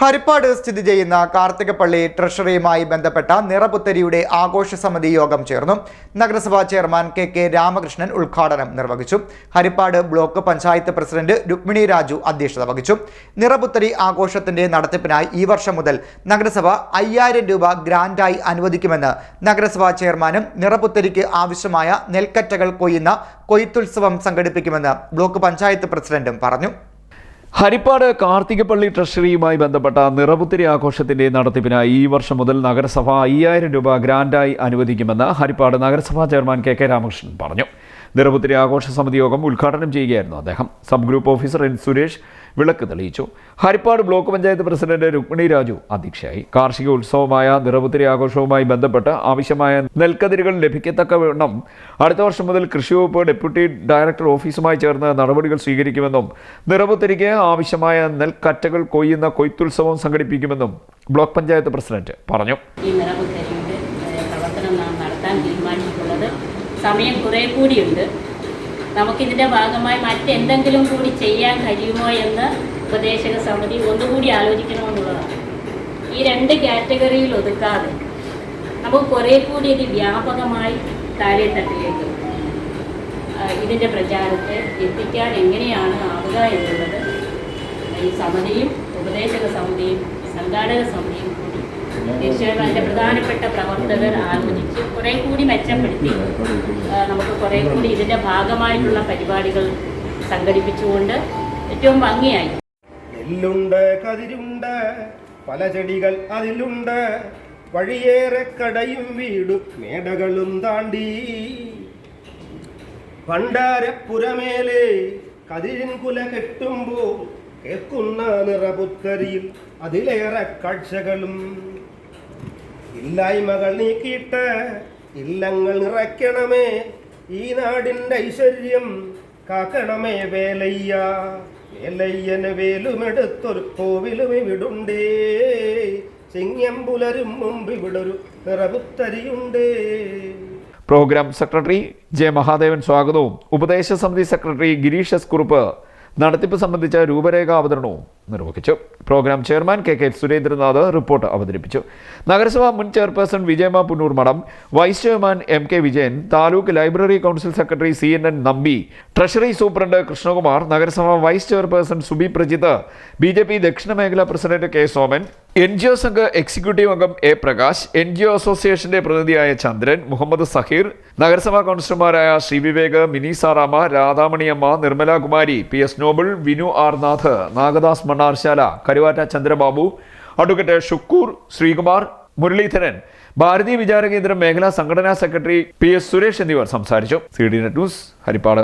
ഹരിപ്പാട് സ്ഥിതി ചെയ്യുന്ന കാർത്തികപ്പള്ളി ട്രഷറിയുമായി ബന്ധപ്പെട്ട നിറപുത്തരിയുടെ ആഘോഷ സമിതി യോഗം ചേർന്നു. നഗരസഭാ ചെയർമാൻ കെ കെ രാമകൃഷ്ണൻ ഉദ്ഘാടനം നിർവഹിച്ചു. ഹരിപ്പാട് ബ്ലോക്ക് പഞ്ചായത്ത് പ്രസിഡന്റ് രുക്മിണി രാജു അധ്യക്ഷത വഹിച്ചു. നിറപുത്തരി ആഘോഷത്തിന്റെ നടത്തിപ്പിനായി ഈ വർഷം മുതൽ നഗരസഭ അയ്യായിരം രൂപ ഗ്രാന്റായി അനുവദിക്കുമെന്ന് നഗരസഭാ ചെയർമാനും നിറപുത്തരിക്ക് ആവശ്യമായ നെൽക്കറ്റകൾ കൊയ്യുന്ന കൊയ്ത്തുത്സവം സംഘടിപ്പിക്കുമെന്ന് ബ്ലോക്ക് പഞ്ചായത്ത് പ്രസിഡന്റും പറഞ്ഞു. ഹരിപ്പാട് കാർത്തികപ്പള്ളി ട്രഷറിയുമായി ബന്ധപ്പെട്ട നിറപുത്തിരി ആഘോഷത്തിന്റെ നടത്തിപ്പിനായി ഈ വർഷം മുതൽ നഗരസഭ അയ്യായിരം രൂപ ഗ്രാന്റായി അനുവദിക്കുമെന്ന് ഹരിപ്പാട് നഗരസഭാ ചെയർമാൻ കെ കെ രാമകൃഷ്ണൻ പറഞ്ഞു. നിറപുത്തിരി ആഘോഷ സമിതി യോഗം ഉദ്ഘാടനം ചെയ്യുകയായിരുന്നു അദ്ദേഹം. Sub group officer N Suresh വിളക്ക് തെളിയിച്ചു. ഹരിപ്പാട് ബ്ലോക്ക് പഞ്ചായത്ത് പ്രസിഡന്റ് രുക്മിണി രാജു അധ്യക്ഷയായി. കാർഷിക ഉത്സവമായ നിറപുത്തിരി ആഘോഷവുമായി ബന്ധപ്പെട്ട് ആവശ്യമായ നെൽക്കതിരുകൾ ലഭിക്കത്തക്കവണ്ണം അടുത്ത വർഷം മുതൽ കൃഷി വകുപ്പ് ഡെപ്യൂട്ടി ഡയറക്ടർ ഓഫീസുമായി ചേർന്ന് നടപടികൾ സ്വീകരിക്കുമെന്നും നിറപുത്തിരിക്ക് ആവശ്യമായ നെൽക്കറ്റകൾ കൊയ്യുന്ന കൊയ്ത്തുത്സവം സംഘടിപ്പിക്കുമെന്നും ബ്ലോക്ക് പഞ്ചായത്ത് പ്രസിഡന്റ് പറഞ്ഞു. ഈ പ്രവർത്തനം നടത്താൻ തീരുമാനിച്ചിട്ടുള്ളത് സമയം കുറേ കൂടിയുണ്ട്. നമുക്കിതിന്റെ ഭാഗമായി മറ്റെന്തെങ്കിലും കൂടി ചെയ്യാൻ കഴിയുമോ എന്ന് ഉപദേശക സമിതി ഒന്നുകൂടി ആലോചിക്കണമെന്നുള്ളതാണ്. ഈ രണ്ട് കാറ്റഗറിയിൽ ഒതുക്കാതെ നമുക്ക് കുറേ കൂടി ഇത് വ്യാപകമായി താഴെത്തട്ടിലേക്ക് ഇതിന്റെ പ്രചാരത്തെ എത്തിക്കാൻ എങ്ങനെയാണ് ആവുക എന്നുള്ളത് ഈ സമിതിയും ഉപദേശക സമിതിയും സംഘാടക സമിതിയും കൂടി തീർച്ചയായും അതിന്റെ പ്രധാനപ്പെട്ട പ്രവർത്തകർ ആലോചിച്ച് കുറേ കൂടി മെച്ചപ്പെടുത്തി നമുക്ക് കുറേ കൂടി ഇതിന്റെ ഭാഗമായിട്ടുള്ള പരിപാടികൾ സംഘടിപ്പിച്ചുകൊണ്ട് ഏറ്റവും ഭംഗിയായി. നെല്ലുണ്ട് കതിരുണ്ട് പല ചെടികൾ അതിലുണ്ട്. വഴിയേറെ കടയും വീടും മേടകളും താണ്ടി. പണ്ടാരപ്പുരമേലെ കതിരിൻ കുല കെട്ടുമ്പോൾ കേൾക്കുന്ന നിറപുത്തരിയിൽ അതിലേറെ കാഴ്ചകളും. ഇല്ലായ്മകൾ നീക്കിയിട്ട് ഇല്ലങ്ങൾ നിറയ്ക്കണമേ. ഈ നാടിന്റെ ഐശ്വര്യം കാക്കണമേ വേലയ്യ. വേലയ്യന് വേലുമെടുത്തൊരു കോവിലും ഇവിടുണ്ടേ ചിങ്ങം പുലരും മുമ്പ് ഇവിടൊരു നിറപുത്തരിയുണ്ടേ പ്രോഗ്രാം സെക്രട്ടറി ജെ മഹാദേവൻ സ്വാഗതവും. ഉപദേശ സമിതി സെക്രട്ടറി ഗിരീഷ് എസ് കുറുപ്പ് നടത്തിപ്പ് സംബന്ധിച്ച രൂപരേഖ അവതരണവും നിർവഹിച്ചു. Program chairman K K Surendranath report അവതരിപ്പിച്ചു. നഗരസഭാ മുൻ chairperson Vijayamma Punnoor Madom vice chairman M K Vijayan taluk library council secretary C N N Nambi treasury superintendent Krishnakumar നഗരസഭാ vice chairperson Subi Prajith B J P ദക്ഷിണ മേഖലാ president K Soman N G O Sangh executive അംഗം A Prakash N G O അസോസിയേഷന്റെ പ്രതിനിധിയായ ചന്ദ്രൻ മുഹമ്മദ് സഹീർ നഗരസഭാ കൗൺസിലർമാരായ Sree Vivek Mini Sarama Radhamaniyamma Nirmala Kumari P S Noble Vinu R Nath Nagadas Mannarasala Karuvatta Chandrababu advocate Shukkoor Sreekumar Muraleedharan Bharatiya Vichara Kendram മേഖലാ സംഘടനാ secretary P S Suresh എന്നിവർ സംസാരിച്ചു. C D net news Harippad.